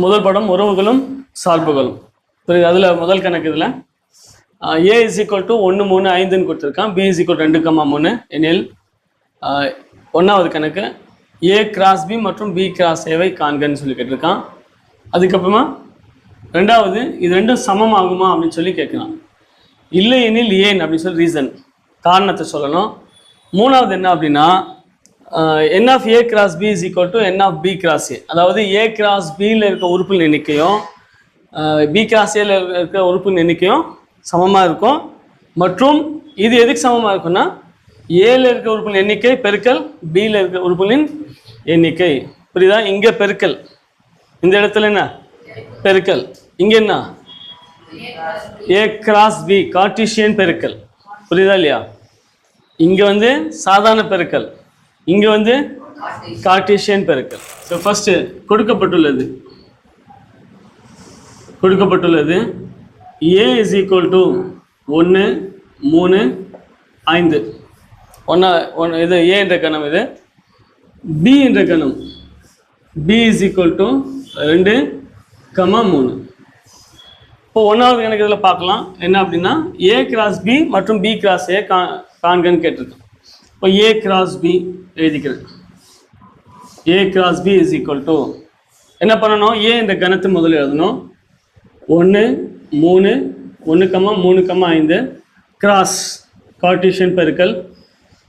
முதல் படம் உறவுகளும் சார்புகளும். புரியுது? அதில் முதல் கணக்கு இதில். ஏ இஸ் ஈக்குவல் டு ஒன்று மூணு ஐந்துன்னு கொடுத்துருக்கான். பி இஸ் ஈக்குவல் ரெண்டு கம்மா மூணு எனில் ஒன்றாவது கணக்கு ஏ கிராஸ் பி மற்றும் பி கிராஸ் ஏவை காண்கன்னு சொல்லி கேட்டிருக்கான். அதுக்கப்புறமா ரெண்டாவது இது ரெண்டும் சமமாகுமா அப்படின்னு சொல்லி கேட்குறான். இல்லை எனில் ஏன் அப்படின்னு சொல்லி ரீசன் காரணத்தை சொல்லணும். மூணாவது என்ன அப்படின்னா n of A cross B is equal to n of B cross A அதாவது ஏ கிராஸ் பியில் இருக்க உறுப்பின் எண்ணிக்கையும் பி கிராஸ் ஏல இருக்க உறுப்பின் எண்ணிக்கையும் சமமாக இருக்கும். மற்றும் இது எதுக்கு சமமாக இருக்கும்னா ஏல இருக்க உறுப்பின் எண்ணிக்கை பெருக்கல் பியில் இருக்க உறுப்பினின் எண்ணிக்கை. புரியுதா? இங்கே பெருக்கல். இந்த இடத்துல என்ன? பெருக்கல். இங்கே என்ன? ஏ கிராஸ் பி கார்டிஷியன் பெருக்கல். புரியுதா இல்லையா? இங்கே வந்து சாதாரண பெருக்கல். இங்கே வந்து கார்டேஷியன் பெருக்கல். ஸோ ஃபஸ்ட்டு கொடுக்கப்பட்டுள்ளது. கொடுக்கப்பட்டுள்ளது. ஏ இஸ் ஈக்குவல் டு ஒன்று மூணு ஐந்து. ஒன்றா ஒன் இது ஏ என்ற கணம் இது. பி என்ற கணம். பி இஸ் ஈக்குவல் டு ரெண்டு கமா மூணு. இப்போ ஒன்றாவது எனக்கு இதில் பார்க்கலாம். என்ன அப்படின்னா ஏ கிராஸ் பி மற்றும் பி கிராஸ் ஏ கா காண்கன்னு கேட்டிருக்கோம். இப்போ ஏ கிராஸ் பி எழுதிக்கிறேன் A cross B is equal to என்ன பண்ணணும்? ஏ என்ற கணத்தை முதல்ல எழுதணும். ஒன்று மூணு ஒன்று கம்மா மூணு கம்மா ஐந்து. கிராஸ் கார்டிஷியன் பெருக்கல்.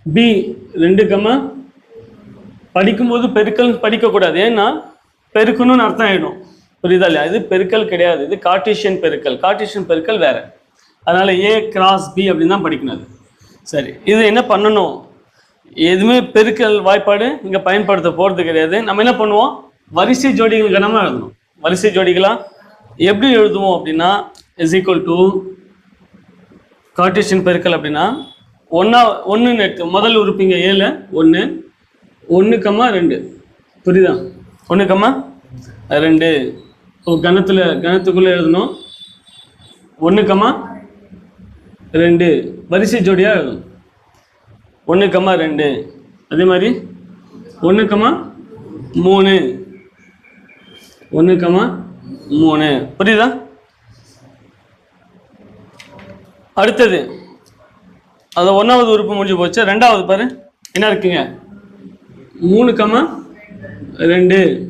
பி ரெண்டு கம்மா படிக்கும்போது பெருக்கல் படிக்கக்கூடாது. ஏன்னா பெருக்கணும்னு அர்த்தம் ஆகிடும் புரியுதா இல்லையா? இது பெருக்கல் கிடையாது. இது கார்டீஷியன் பெருக்கல். கார்டீஷியன் பெருக்கல் வேறு. அதனால் ஏ கிராஸ் பி அப்படின்னு தான் படிக்கணும் அது. சரி. இது என்ன பண்ணணும்? எதுவுமே பெருக்கல் வாய்ப்பாடு இங்கே பயன்படுத்த போகிறது கிடையாது. நம்ம என்ன பண்ணுவோம்? வரிசை ஜோடிகள் கனமாக எழுதணும். வரிசை ஜோடிகளாக எப்படி எழுதுவோம் அப்படின்னா இஸ் ஈக்குவல் டு கார்டீஷியன் பெருக்கல் அப்படின்னா ஒன்றா ஒன்றுன்னு எடுத்து முதல் உறுப்பிங்க ஏழு ஒன்று ஒன்று கம்மா ரெண்டு. புரியுதா? ஒன்று கம்மா ரெண்டு. ஓ கணத்தில் கணத்துக்குள்ளே எழுதணும். ஒன்று கம்மா ரெண்டு. வரிசை ஜோடியாக எழுதணும். ஒன்று கம்மா ரெண்டு. அதே மாதிரி ஒன்று கம்மா மூணு. ஒன்று கம்மா மூணு. புரியுதா? அடுத்தது. அது ஒன்றாவது உறுப்பு முடிஞ்சு போச்சு. ரெண்டாவது பாரு. என்ன இருக்குங்க? மூணு கம்மா ரெண்டு.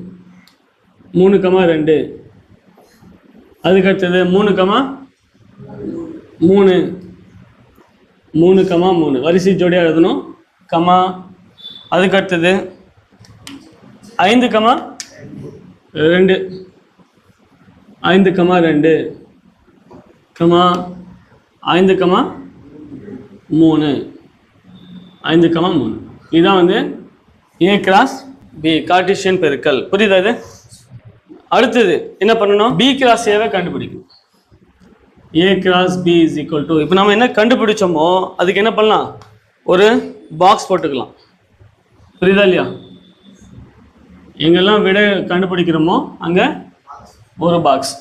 மூணு கம்மா ரெண்டு. அதுக்கு அடுத்தது மூணு கம்மா மூணு. மூணு கமா மூணு. வரிசை ஜோடியாக எழுதணும். கமா. அதுக்கு அடுத்தது ஐந்து கமா ரெண்டு. ஐந்து கமா ரெண்டு. கமா. ஐந்து கமா மூணு. ஐந்து கமா மூணு. இதுதான் வந்து ஏ கிராஸ் பி கார்டிஷியன் பெருக்கல். புரியுதா இது? அடுத்தது என்ன பண்ணணும்? பி கிராஸ் ஏவை கண்டுபிடிக்கணும். A cross B is equal to இப்போ நம்ம என்ன கண்டுபிடிச்சோமோ அதுக்கு என்ன பண்ணலாம்? ஒரு பாக்ஸ் போட்டுக்கலாம். புரியுதா இல்லையா? எங்கெல்லாம் விட கண்டுபிடிக்கிறோமோ அங்கே ஒரு பாக்ஸ்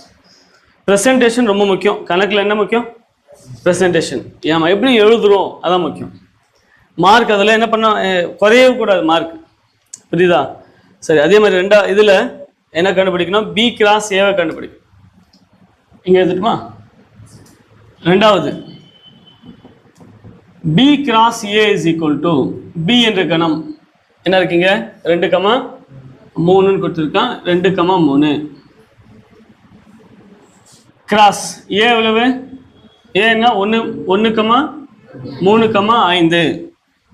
ப்ரெசன்டேஷன் ரொம்ப முக்கியம். கணக்கில் என்ன முக்கியம்? ப்ரெசன்டேஷன் ஏமா எப்படி எழுதுறோம் அதான் முக்கியம். மார்க் அதில் என்ன பண்ண குறையவே கூடாது மார்க் புரியுதா? சரி அதே மாதிரி ரெண்டா இதில் என்ன கண்டுபிடிக்கணும்? பி கிராஸ் ஏவை கண்டுபிடிக்கணும். இங்கே எழுதிட்டுமா? ரெண்டாவது. B cross A is equal to B என்ற கணம். என்ன இருக்கீங்க? ரெண்டு கமா மூணுன்னு கொடுத்துருக்கான். ரெண்டு கமா மூணு. கிராஸ் ஏ எவ்வளவு? ஏன்னா ஒன்று ஒன்று கமா மூணு கமா ஐந்து.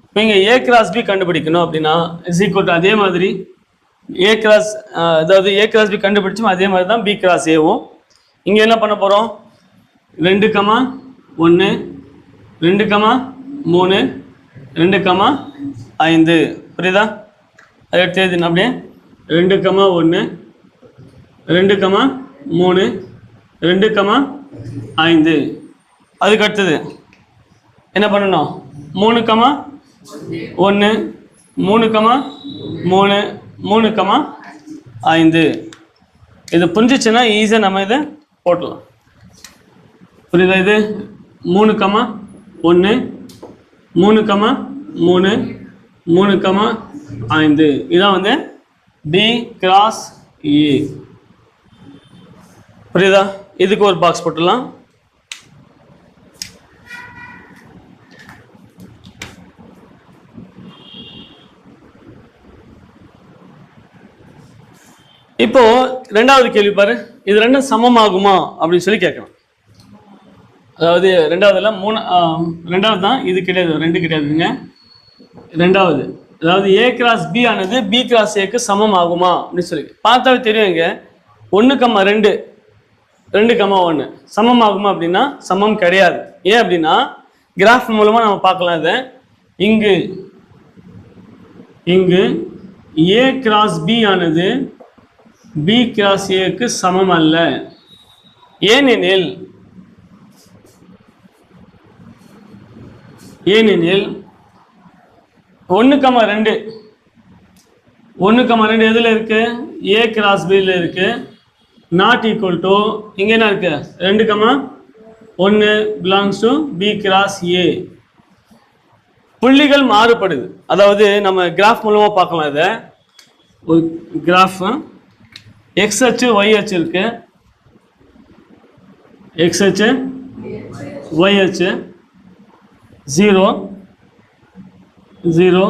இப்போ இங்கே ஏ கிராஸ் பி கண்டுபிடிக்கணும் அப்படின்னா இஸ் ஈக்குவல் டு அதே மாதிரி ஏ கிராஸ் அதாவது ஏ கிராஸ் பி கண்டுபிடிச்சோம் அதே மாதிரி தான் பி கிராஸ் ஏவும் இங்கே என்ன பண்ண போகிறோம் ரெண்டு கமா ஒன்று ரெண்டு கமா மூணு ரெண்டு கமா ஐந்து. புரியுதா? அது எடுத்து எழுதின அப்படியே ரெண்டு கமா ஒன்று ரெண்டு கமா மூணு ரெண்டு கமா ஐந்து. அதுக்கு அடுத்தது என்ன பண்ணணும்? மூணு கமா ஒன்று மூணு கமா மூணு மூணு கமா ஐந்து. இது புரிஞ்சிச்சுன்னா ஈஸியாக நம்ம இதை போட்டலாம் புரியுதா இது? மூணு கமா ஒன்று மூணு கமா மூணு மூணு கமா ஐந்து. இதான் வந்து பி கிராஸ் ஏ புரியுதா? இதுக்கு ஒரு பாக்ஸ் போட்டுடலாம். இப்போ ரெண்டாவது கேள்வி பாரு. இது ரெண்டும் சமமாகுமா? அப்படின்னு சொல்லி கேட்கணும். அதாவது ரெண்டாவதுல மூணு ரெண்டாவது தான் இது கிடையாது ரெண்டு கிடையாதுங்க. ரெண்டாவது அதாவது ஏ கிராஸ் பி ஆனது பி கிராஸ் ஏக்கு சமம் ஆகுமா? அப்படின்னு சொல்லி. பார்த்தாவே தெரியுங்க. ஒன்று கம்மா ரெண்டு. ரெண்டு கம்மா ஒன்று சமம் ஆகுமா அப்படின்னா சமம் கிடையாது. ஏன் அப்படின்னா கிராஃப் மூலமாக நம்ம பார்க்கலாம் இதை. இங்கு இங்கு ஏ கிராஸ் பி ஆனது பி கிராஸ் ஏக்கு சமம் அல்ல. ஏனெனில் ஏனெனில் ஒன்று கம்மா ரெண்டு. ஒன்று கம்மா ரெண்டு எதில் இருக்கு? ஏ கிராஸ் பியில் இருக்கு. நாட் ஈக்குவல் டு இங்கே என்ன இருக்கு? ரெண்டு கம்மா ஒன்று belongs to B cross A புள்ளிகள் மாறுபடுது. அதாவது நம்ம கிராஃப் மூலமாக பார்க்கலாம் இதை. ஒரு கிராஃப் எக்ஸ் அச்சு ஒய் அச்சு இருக்கு. எக்ஸ் அச்சு ஒய் அச்சு. ஜீரோ ஜீரோ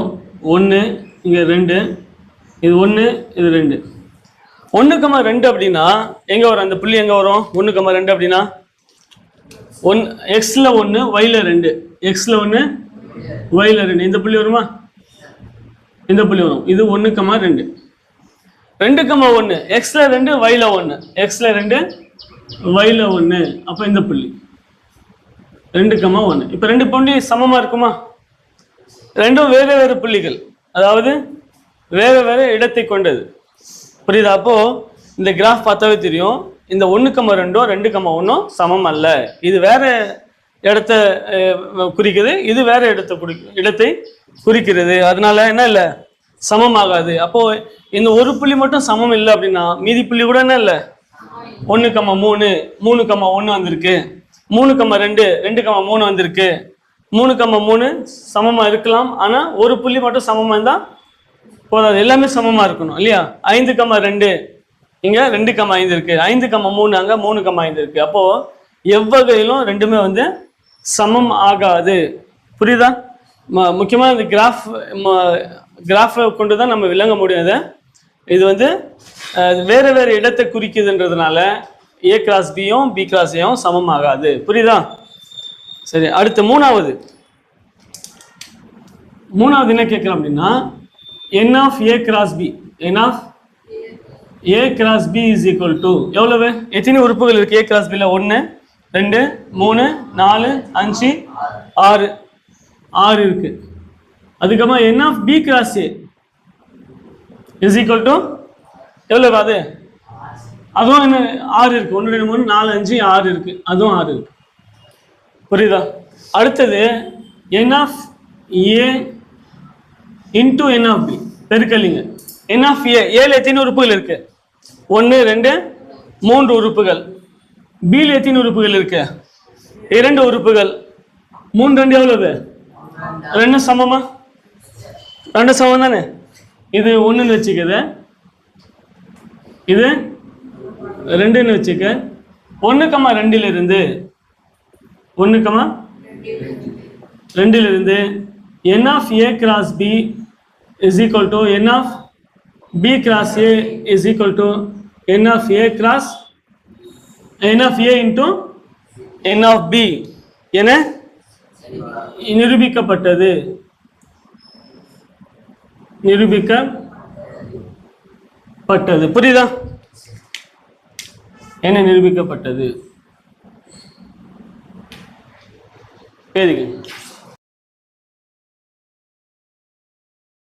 ஒன்று இங்கே ரெண்டு இது ஒன்று இது ரெண்டு. ஒன்று கம்மா ரெண்டு அப்படின்னா எங்கே வரும்? அந்த புள்ளி எங்கே வரும்? ஒன்று கம்மா ரெண்டு அப்படின்னா? ஒன் எக்ஸில் ஒன்று ஒயில் ரெண்டு. எக்ஸில் ஒன்று ஒயில் ரெண்டு. இந்த புள்ளி வருமா? இந்த புள்ளி வரும். இது ஒன்று கம்மா ரெண்டு. ரெண்டு கம்மா ஒன்று எக்ஸில் ரெண்டு ஒயில் ஒன்று எக்ஸில் ரெண்டு ஒயில் ஒன்று அப்போ இந்த புள்ளி. ரெண்டு கம்மா ஒன்று இப்போ ரெண்டு புள்ளி சமமாக இருக்குமா? ரெண்டும் வேறு வேறு புள்ளிகள். அதாவது வேறு வேறு இடத்தை கொண்டது. புரியுதா? அப்போது இந்த கிராஃப் பார்த்தாவே தெரியும். இந்த ஒன்று கம்மா ரெண்டும் ரெண்டு கம்மா ஒன்றும் சமம் அல்ல. இது வேற இடத்த குறிக்குது. இது வேற இடத்தை குறி இடத்தை குறிக்கிறது. அதனால என்ன இல்லை? சமம் ஆகாது அப்போ இந்த ஒரு புள்ளி மட்டும் சமம் இல்லை அப்படின்னா மீதி புள்ளி கூட என்ன இல்லை? ஒன்று கம்மா மூணு மூணு கம்மா ஒன்று வந்திருக்கு. மூணு கம்மா ரெண்டு ரெண்டு கம்மா மூணு வந்திருக்கு. மூணு கம்மா மூணு சமமாக இருக்கலாம். ஆனால் ஒரு புள்ளி மட்டும் சமமாக இருந்தால் போதாது. எல்லாமே சமமாக இருக்கணும் இல்லையா? ஐந்து கம்மா ரெண்டு. இங்கே ரெண்டு கம்மா ஐந்து இருக்குது ஐந்து கம்மா மூணு அங்கே மூணு கம்மா ஐந்து இருக்குது அப்போது எவ்வகையிலும் ரெண்டுமே வந்து சமம் ஆகாது. புரியுதா? ம- இந்த கிராஃப் கிராஃபை கொண்டு தான் நம்ம விளங்க முடியும் இது. வந்து வேறு வேறு இடத்தை குறிக்குதுன்றதுனால ஏ கிளாஸ் பியும் பி கிளாஸ் ஏவும் சமம் ஆகாது புரியுதா? சரி அடுத்து மூணாவது. மூணாவது என்ன கேட்குறோம் அப்படின்னா n of A cross B n of A cross B is equal to எவ்வளவு? எத்தனை உறுப்புகள் இருக்கு? ஏ கிராஸ் பியில் ஒன்று ரெண்டு மூணு நாலு அஞ்சு ஆறு. ஆறு இருக்கு. அதுக்கப்புறமா n of B cross A is equal to எவ்வளவு அது? அதுவும் என்ன ஆறு இருக்கு. ஒன்று ரெண்டு மூணு நாலு அஞ்சு ஆறு இருக்கு. அதுவும் ஆறு இருக்கு. புரியுதா? அடுத்தது n of A into n of B பெருக்கலிங்க. N of A ஏழு எத்தனை உறுப்புகள் இருக்கு? ஒன்று ரெண்டு மூன்று உறுப்புகள். பியில் எத்தனை உறுப்புகள் இருக்கு? இரண்டு உறுப்புகள். மூணு ரெண்டு எவ்வளவு? ரெண்டு சமமா? ரெண்டு சமம் தானே? இது ஒன்றுன்னு வச்சுக்கது. இது ரெண்டுன்னு வச்சுக்க. ஒன்று கம்மா ரெண்டிலிருந்து. ஒன்று comma ரெண்டிலிருந்து. N of A cross B is equal to n of B cross A is equal to n of A cross n of A into n of B என நிரூபிக்கப்பட்டது. நிரூபிக்கப்பட்டது. புரியுதா? என்ன நிரூபிக்கப்பட்டது? எழுதிக்கங்க